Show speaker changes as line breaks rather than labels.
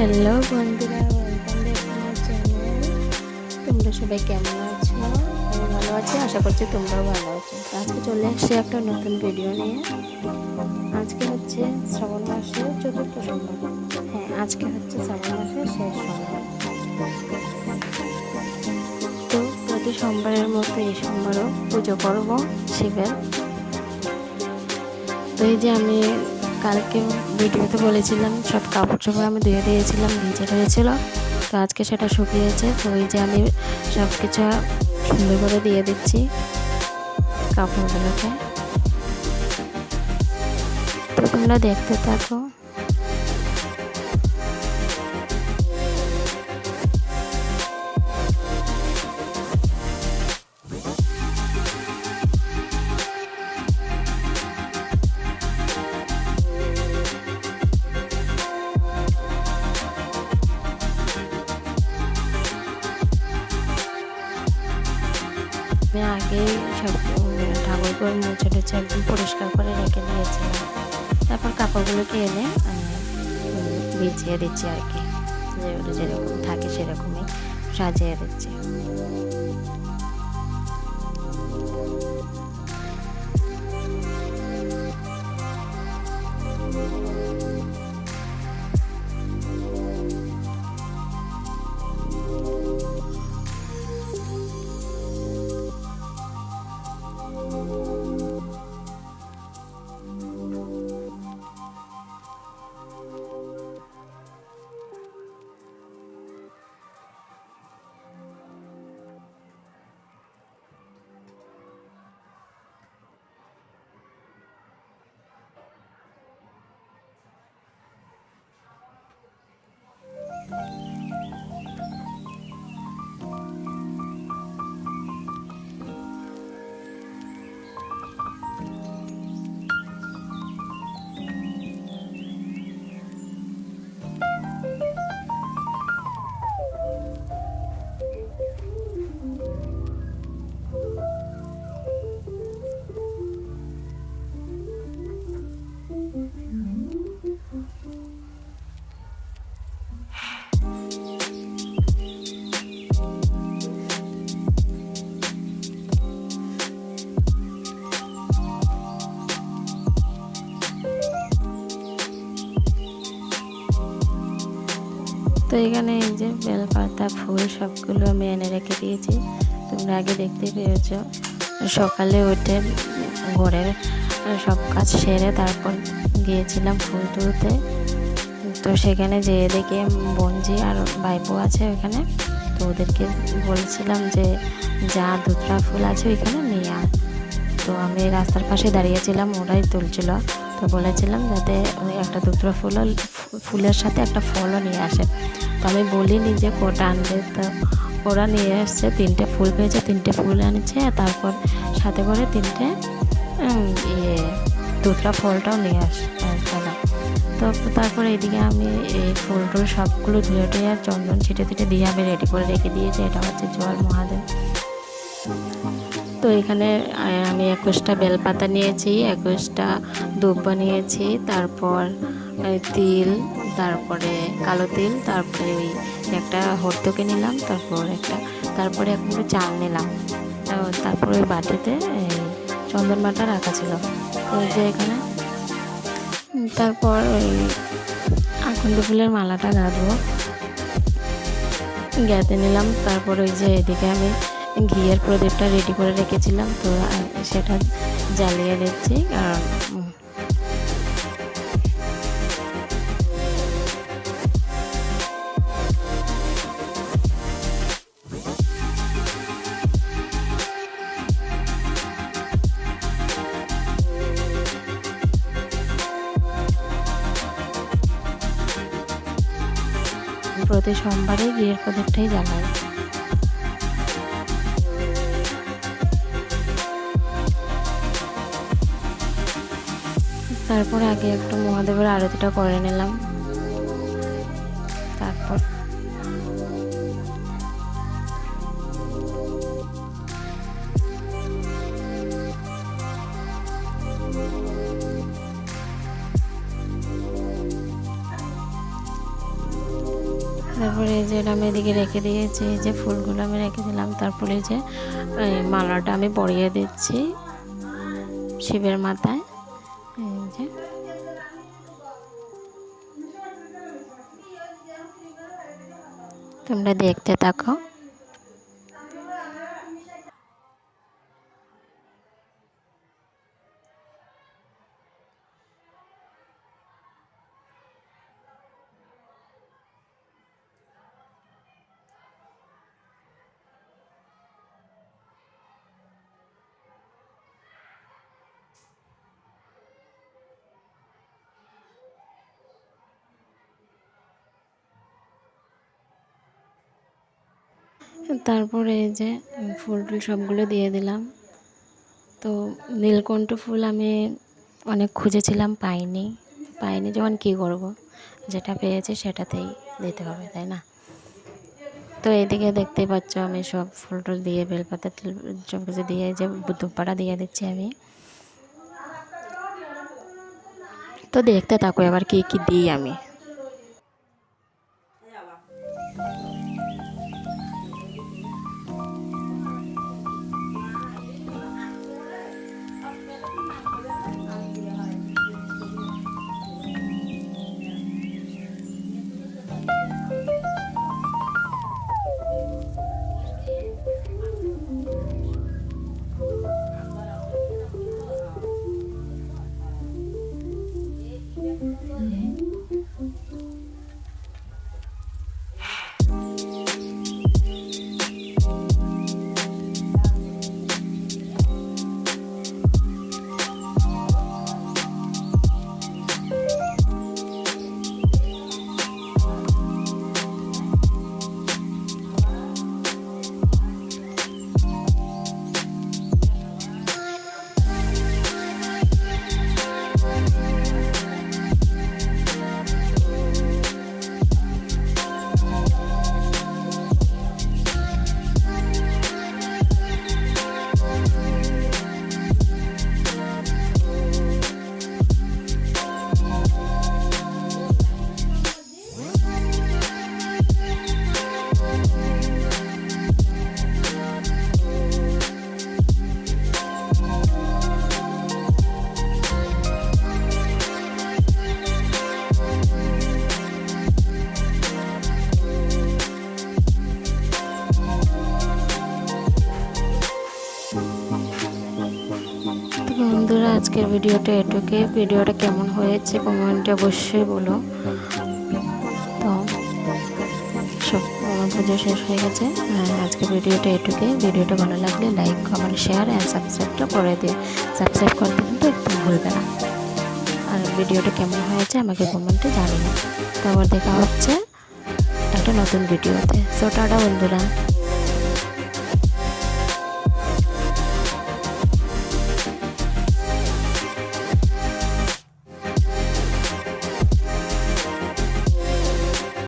Hello বন্ধুরা welcome back my channel তোমরা সবাই কেমন আছো? আমি ভালো আছি, আশা করছি তোমরাও ভালো আছো। আজকে চলে আসছি একটা নতুন ভিডিও নিয়ে। আজকে হচ্ছে শ্রাবণ মাসের চতুর্থ সোমবার। হ্যাঁ আজকে হচ্ছে শ্রাবণ মাসের শেষ সোমবার। তো প্রতি সোমবারের মতো এই সোমবারও পুজো করব শিবের। তো এই যে আমি কালকে ভিডিওতে বলেছিলাম, সব কাপড় চোপড় আমি ধুয়ে দিয়েছিলাম, ভিজে রয়েছিল। তো আজকে সেটা শুকিয়েছে, তো ওই যে আমি সব কিছু সুন্দর করে দিয়ে দিচ্ছি কাপড়গুলোকে। তো তোমরা দেখতে থাকো। আমি আগেই সব ঠাকুরগুলো মুছে টুছে একদম পরিষ্কার করে রেখে দিয়েছিলাম। তারপর কাপড়গুলোকে এনে বিছিয়ে দিচ্ছি আর কি। যেগুলো যেরকম থাকে সেরকমই সাজিয়ে দিচ্ছি। তো এখানে এই যে বেলপাতা ফুল সবগুলো আমি এনে রেখে দিয়েছি। তোমরা আগে দেখতে পেয়েছ, সকালে উঠে ঘরের সব কাজ সেরে তারপর গিয়েছিলাম ফুল তুলতে। তো সেখানে যেয়ে দেখে বঞ্জি আর বাইপো আছে ওখানে। তো ওদেরকে বলেছিলাম যে, যা দুধরা ফুল আছে ওইখানে নিয়ে আয়। তো আমি রাস্তার পাশে দাঁড়িয়েছিলাম, ওরাই তুলছিল। তো বলেছিলাম যাতে ওই একটা দুটো ফুলও, ফুলের সাথে একটা ফলও নিয়ে আসে। তো আমি বলিনি যে কোটা আনবে। তো ওরা নিয়ে এসছে, তিনটে ফুল পেয়েছে, তিনটে ফুল আনছে, তারপর সাথে করে তিনটে ইয়ে দুধরা ফলটাও নিয়ে আস তো তারপরে এদিকে আমি এই ফুল টুল সবগুলো ধুয়ে টুয়ে আর চন্দন ছিটে ছিটে দিয়ে আমি রেডি করে রেখে দিয়েছি, এটা হচ্ছে জল মহাদেব। তো এখানে আমি একুশটা বেলপাতা নিয়েছি, একুশটা দুব্বা নিয়েছি, তারপর তিল তারপরে কালো তিল, তারপরে ওই একটা হর্তকে নিলাম, তারপর একটা, তারপরে এখন চাল নিলাম। তারপরে ওই বাটিতে চন্দন বাটা রাখা ছিল। যে এখানে তারপর ওই আকন্দ ফুলের মালাটা গাঁথবো গ্যাতে নিলাম, তারপর ওই যে এদিকে আমি ঘিয়ের প্রদীপটা রেডি করে রেখেছিলাম, তো সেটা জ্বালিয়ে দিচ্ছি আর প্রতি সোমবারে কথাটাই জ্বালাই তারপর আগে একটু মহাদেবের আরতিটা করে নিলাম। এটা আমি এদিকে রেখে দিয়েছি যে ফুলগুলো আমি রেখে দিলাম। তারপরে যে মালাটা আমি পরিয়ে দিচ্ছি শিবের মাথায়। এই যে। তোমরা দেখতে থাকো। তারপরে এই যে ফুল টুল সবগুলো দিয়ে দিলাম। তো নীলকণ্ঠ ফুল আমি অনেক খুঁজেছিলাম, পাইনি। পাইনি যখন কী করব, যেটা পেয়েছি সেটাতেই দিতে হবে, তাই না? তো এদিকে দেখতেই পাচ্ছ আমি সব ফুল টুল দিয়ে, বেলপাতা সব কিছু দিয়ে যে দুপাটা দিয়ে দিচ্ছি আমি। তো দেখতে থাকো এবার কী কী দিই আমি। বন্ধুরা, আজকের ভিডিওটা এটুকে। ভিডিওটা কেমন হয়েছে কমেন্টে অবশ্যই বলো। তো, সব পুজো শেষ হয়ে গেছে। আর আজকের ভিডিওটা এটুকে। ভিডিওটা ভালো লাগলে লাইক কমেন্ট শেয়ার অ্যান্ড সাবস্ক্রাইবটা করে দিও। সাবস্ক্রাইব করতে কিন্তু একদম ভুলবে না। আর ভিডিওটা কেমন হয়েছে আমাকে কমেন্টে জানিও। তো আবার দেখা হচ্ছে একটা নতুন ভিডিওতে। সো টাটা বন্ধুরা।